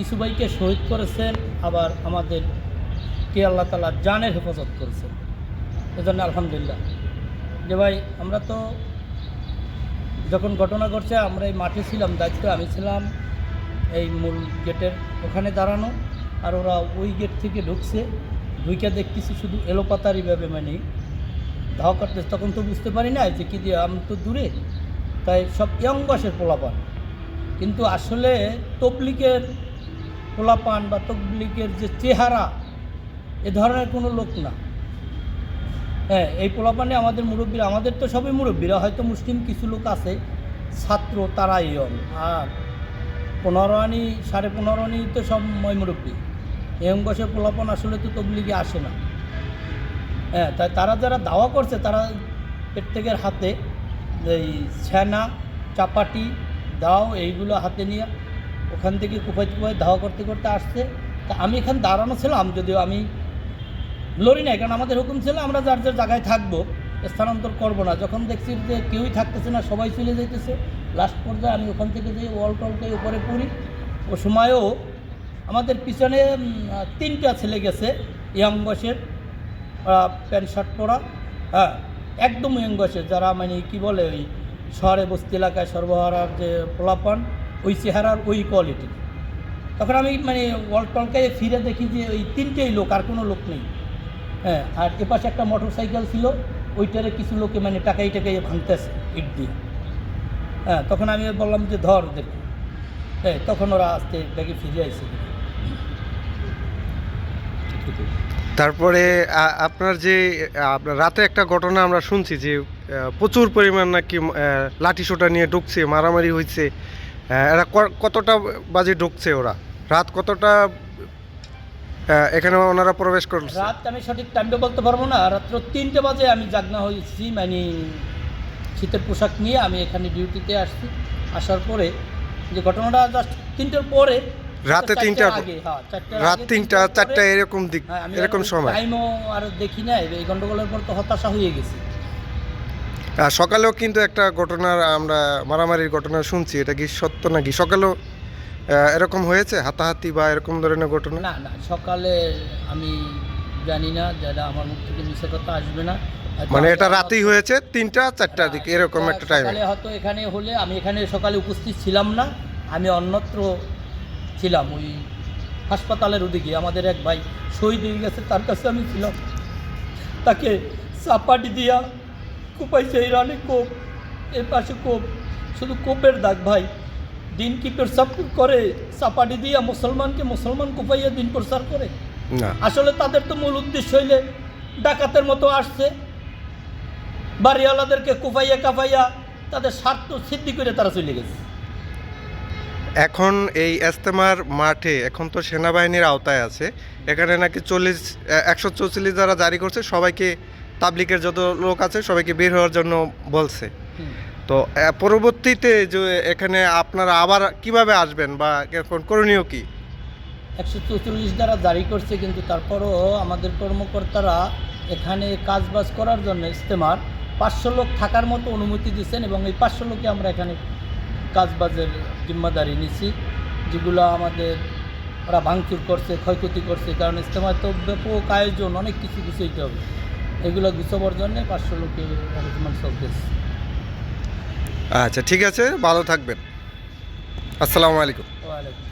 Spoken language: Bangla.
কিছু ভাইকে শহীদ করেছেন, আবার আমাদের কে আল্লাহ তালা জানের হেফাজত করেছেন। এজন্য আলহামদুলিল্লাহ। যে ভাই, আমরা তো যখন ঘটনা ঘটছে, আমরা এই মাঠে ছিলাম, দায়িত্ব আমি ছিলাম, এই মূল গেটের ওখানে দাঁড়ানো, আর ওরা ওই গেট থেকে ঢুকছে, ঢুকে দেখতেছি শুধু এলোপাতারিভাবে মানে ধাওয়া করতেছে। তখন তো বুঝতে পারি না যে কী দিয়ে, আমি তো দূরে, তাই সব ইয়ং বয়সের পোলাপান। কিন্তু আসলে তবলিকের পোলাপান বা তবলিকের যে চেহারা, এ ধরনের কোনো লোক না। হ্যাঁ এই পোলাপানে আমাদের মুরব্বীরা, আমাদের তো সবই মুরব্বীরা, হয়তো মুসলিম কিছু লোক আছে, ছাত্র তারা ইয়ং আর পনেরো আনি, সাড়ে পনেরো আনি তো সব ময় মুরব্বী। ইয়ং বয়সের পোলাপান আসলে তো তবলিগে আসে না। হ্যাঁ তাই তারা যারা দাওয়া করছে, তারা প্রত্যেকের হাতে এই ছ্যানা চাপাটি, দাও, এইগুলো হাতে নিয়ে ওখান থেকে কুপাই কুপাই ধাওয়া করতে করতে আসছে। তা আমি এখানে দাঁড়ানো ছিলাম, যদিও আমি লড়ি নাই, কারণ আমাদের হুকুম ছিল আমরা যার যার জায়গায় থাকব, স্থানান্তর করব না। যখন দেখছি যে কেউই থাকতেছে না, সবাই চলে যাইতেছে লাস্ট পর্যায়ে আমি ওখান থেকে যে ওয়াল টলকে উপরে পড়ি। ও সময়ও আমাদের পিছনে তিনটা ছেলে গেছে ইয়াং বয়সের প্যান্ট শার্ট পরা হ্যাঁ একদম ইয়াং বয়সের যারা মানে কি বলে ওই শহরে বস্তি এলাকায় সর্বহারার যে পোলাপান ওই চেহারার ওই কোয়ালিটি তখন আমি মানে ওয়াল টলকে ফিরে দেখি যে ওই তিনটেই লোক, আর কোনো লোক নেই। হ্যাঁ আর এপাশে একটা মোটর সাইকেল ছিল, ওইটারে কিছু লোকে মানে টাকাই টাকাই ভাঙতেছে ইট দিয়ে। হ্যাঁ তখন আমি বললাম যে ধর দেখি। হ্যাঁ তখন ওরা আসতে ব্যাগে ফিরে আইসে তারপরে আপনার যে রাতে একটা ঘটনা আমরা শুনছি যে প্রচুর পরিমাণ নাকি লাঠি সোটা নিয়ে ঢুকছে, মারামারি হয়েছে এরা ক- কতটা বাজে ঢুকছে ওরা? রাত কতটা এখানে ওনারা প্রবেশ করছে? রাত আমি সঠিক টাইমটা বলতে পারব না। রাত্র তিনটে বাজে আমি জাগনা হয়েছি মানে শীতের পোশাক নিয়ে আমি এখানে ডিউটিতে আসছি। আসার পরে যে ঘটনাটা জাস্ট তিনটের পরে রাতে তিনটা হ্যাঁ, চারটার রাত তিনটা চারটা এরকম দিক হ্যাঁ, এরকম সময়। টাইমও আর দেখি না এই গন্ডগোলের পর তো হতাশা হয়ে গেছি। সকালেও কিন্তু একটা ঘটনার আমরা মারামারির ঘটনা শুনছি। এটা কি সত্য নাকি? সকালেও এরকম হয়েছে? হাতাহাতি বা এরকম ধরনের ঘটনা? না না সকালে আমি জানি না যারা আমার মুখ থেকে মিশে কথা আসবে না। মানে এটা রাতেই হয়েছে তিনটা চারটার হ্যাঁ, দিকে এরকম একটা টাইম হয়তো এখানে হলে আমি এখানে সকালে উপস্থিত ছিলাম না আমি অন্যত্র ছিলাম ওই হাসপাতালের ওদিকে। আমাদের এক ভাই শহীদ হয়ে গেছে তার কাছে আমি ছিলাম। তাকে চাপাটি দিয়া কুপাইছে এই রানে কোপ এর পাশে কোপ শুধু কোপের দাগ ভাই। দিন কি প্রসাব করে চাপাটি দিয়া মুসলমানকে মুসলমান কুপাইয়া দিন প্রসার করে? না। আসলে তাদের তো মূল উদ্দেশ্য হইলে ডাকাতের মতো আসছে। বাড়িওয়ালাদেরকে কুফাইয়া কাফাইয়া তাদের স্বার্থ সিদ্ধি করে তারা চলে গেছে। এখন এই এস্তেমার মাঠে এখন তো সেনাবাহিনীর আওতায় আছে। এখানে নাকি চল্লিশ একশো চৌচল্লিশ যারা জারি করছে সবাইকে তাবলিকের যত লোক আছে সবাইকে বের হওয়ার জন্য বলছে। তো পরবর্তীতে যে এখানে আপনারা আবার কীভাবে আসবেন বা এখন করণীয় কি? একশো চৌচল্লিশ দ্বারা জারি করছে কিন্তু তারপরও আমাদের কর্মকর্তারা এখানে কাজবাজ করার জন্য ইস্তেমার পাঁচশো লোক থাকার মতো অনুমতি দিচ্ছেন এবং এই পাঁচশো লোকে আমরা এখানে কাজবাজের জিম্মাদারি নিছি যেগুলো আমাদের ওরা ভাঙচুর করছে ক্ষয়ক্ষতি করছে কারণ ইস্তেমার তো ব্যাপক আয়োজন অনেক কিছু গুছাইতে হবে। এগুলো গুছাবার জন্যে পাঁচশো লোকে অ্যারেঞ্জমেন্ট চলতেছে আচ্ছা ঠিক আছে ভালো থাকবেন। আসসালামু আলাইকুম। ওয়ালাইকুম